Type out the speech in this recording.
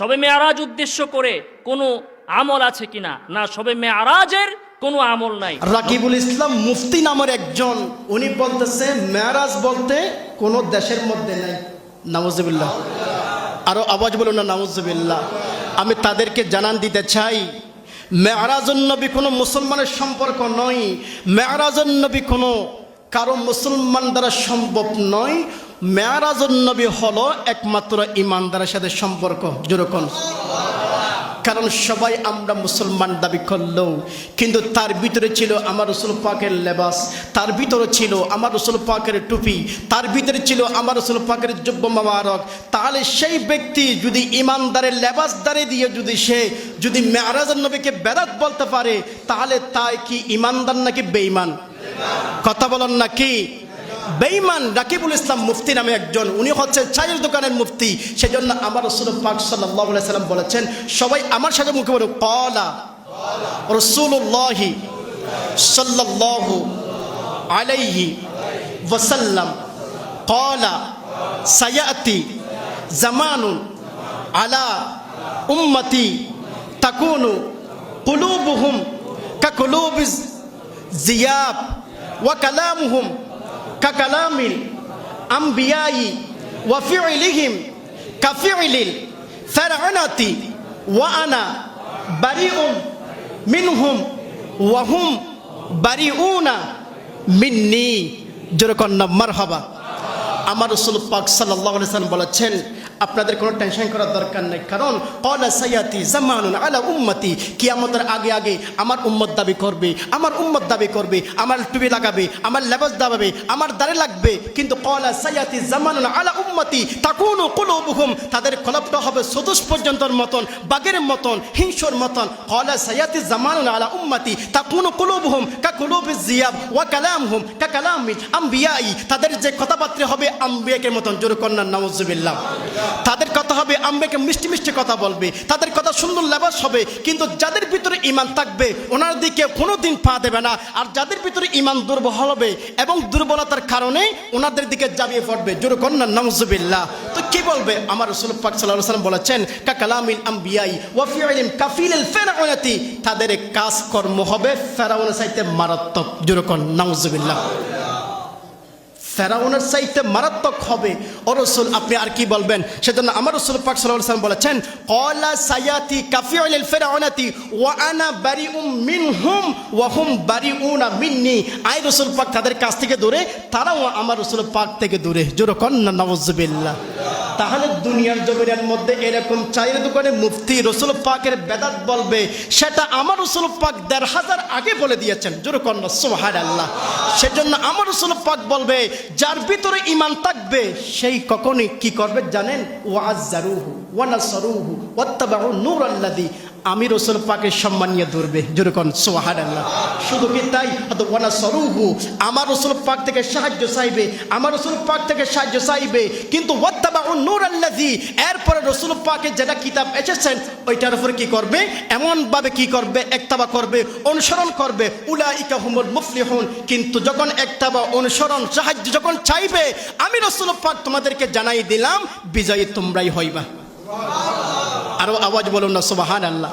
সবে মেয়ারাজ উদ্দেশ্য করে কোনো আমল আছে কিনা? না, সবে মেয়ারাজের কোনো আমল নাই। রাকিবুল ইসলাম মুফতি নামের একজন, উনি বলতেছে, মেয়ারাজ বলতে কোন দেশের মধ্যে নাই। নামুজবিল্লাহ আরও আওয়াজ বলুন না নামুজবিল্লাহ আমি তাদেরকে জানান দিতে চাই, মেয়ারাজন নবী কোনো মুসলমানের সম্পর্ক নয়, মেয়ারাজন নবী কোনো কারও মুসলমান দ্বারা সম্ভব নয় মেয়ারাজন নবী হলো একমাত্র ইমানদারের সাথে সম্পর্ক যেরকম কারণ সবাই আমরা মুসলমান দাবি করলেও, কিন্তু তার ভিতরে ছিল আমার রসুল পাকের লেবাস, তার ভিতরে ছিল আমার রসুল পাকের টুপি, তার ভিতরে ছিল আমার রসুল পাকের যুব্য মামারক তাহলে সেই ব্যক্তি যদি ইমানদারের লেবাস দাঁড়িয়ে দিয়ে যদি সে যদি মেয়ারাজ নবীকে বেদাত বলতে পারে, তাহলে তাই কি ইমানদার নাকি বেঈমান? কথা বলেন নাকি বেঈমান রাকিবুল ইসলাম মুফতি নামে একজন, উনি হচ্ছেন চায়ের দোকানের মুফতি। সেজন্য আমার রসুল পাক সাল্লাহ সাল্লাম বলেছেন, সবাই আমার সাথে মুখে বলুন কলা রসুল্লাহি সাল্লাল্লাহু আলাইহি ওয়াসাল্লাম কলা সায়াতি জামানুন আলা উম্মতি তাকুনু কুলুবুহুম কাকুলুবিজ জিয়াব ওয়া কালামুহুম কাকালামিল আম্বিয়াই ওয়াফিউলিহিম কাফিউলিল ফারআনাতি ওয়ানা বারিউম মিনহুম ওয়াহুম বারিউনা মিন্নি যেরকম মারহাবা। আমার রসুল পাক সাল্লাহ সাল্লাম বলেছেন আপনাদের কোনো টেনশন করার দরকার নেই। কারণ, কলা সাইয়াতি জামানুন আলা উম্মতি কিয়ামতের আগে আগে আমার উম্মত দাবি করবে, আমার উম্মত দাবি করবে, আমার টুপি লাগাবে, আমার লেবাস দাবাবে, আমার দাঁড়ে লাগবে। কিন্তু কলা সাইয়াতি জামানুন আলা উম্মতি, তাকুনু কুলুবুহুম, তাদের কলপটা হবে সদুষ পর্যন্তর মতন, বাগের মতন হিংসর মতন। কলা সাইয়াতি জামানুন আলা উম্মতি, তাকুনু কুলুবুহুম, কা কুলুবি জিয়াব ওয়া কালামহুম, কা কালামি আম্বিয়াই। তাদের যে কথাবার্তা হবে আম্বিয়াকের মতন, জোর কন্যা নাউজুবিল্লাহ। তাদের কথা হবে আম্বেকে মিষ্টি মিষ্টি কথা বলবে। তাদের কথা সুন্দর লেবাস হবে, কিন্তু যাদের ভিতরে ইমান থাকবে, ওনার দিকে কোনো দিন পা দেবে না। আর যাদের ভিতরে ইমান দুর্বল হবে এবং দুর্বলতার কারণে ওনাদের দিকে জাবিয়ে পড়বে। জোর কন্যা নাউজুবিল্লাহ। তো কি বলবে? আমার রসুল পাক সাল্লাহ সাল্লাম বলেছেন কাকালামিল আম্বিয়াই ওয়াফিআলিম কাফিল ফেরাউনাতি তাদের কাজকর্ম হবে ফেরাউনের সাইতে মারাত্মক। জোর কন, নাউজুবিল্লাহ। ফেরাউনের চাইতে মারাত্মক হবে। ও রসুল, আপনি আর কি বলবেন? সেজন্য আমার রসুল পাক সাল্লাম বলেছেন কলা সায়াতি কাফি কাফিউল ফেরাউনাতি ওয়া আনা বারি উম মিন হুম ও হুম বাড়ি বারিউনা মিন্নি। আই রসুল পাক তাদের কাছ থেকে দূরে, তারাও আমার রসুল পাক থেকে দূরে। জোর কন্যা নওয়াজবিল্লাহ তাহলে দুনিয়ার জমিনের মধ্যে এরকম চায়ের দোকানে মুফতি রসুল পাকের বেদাত বলবে, সেটা আমার রসুল পাক দেড় হাজার আগে বলে দিয়েছেন। জোরকর্ণ সোহার আল্লাহ সেজন্য আমার রসুল পাক বলবে, যার ভিতরে ইমান থাকবে, সেই কখনই কি করবে জানেন? ওয়াজারুহু ওয়ানাসরুহু অত্যাবাহ নূর আল্লাদি আমি রসুল পাকের সম্মান নিয়ে ধরবে। যেরকম সোহার আল্লাহ শুধু কি তাই? ওয়ানা সরুহু। আমার রসুল পাক থেকে সাহায্য চাইবে, আমার রসুল পাক থেকে সাহায্য চাইবে। কিন্তু ওয়াত্তাবা নূর আল্লাদি এরপরে রসুল পাকে যেটা কিতাব এসেছেন, ওইটার উপরে কি করবে? এমনভাবে কি করবে? একতাবা করবে, অনুসরণ করবে। উলা ইকা হুমুল মুফলিহুন। কিন্তু যখন একতাবা, অনুসরণ, সাহায্য যখন চাইবে, আমি রসুল পাক তোমাদেরকে জানাই দিলাম, বিজয়ী তোমরাই হইবা। আরও আওয়াজ বলুন না সোবাহান আল্লাহ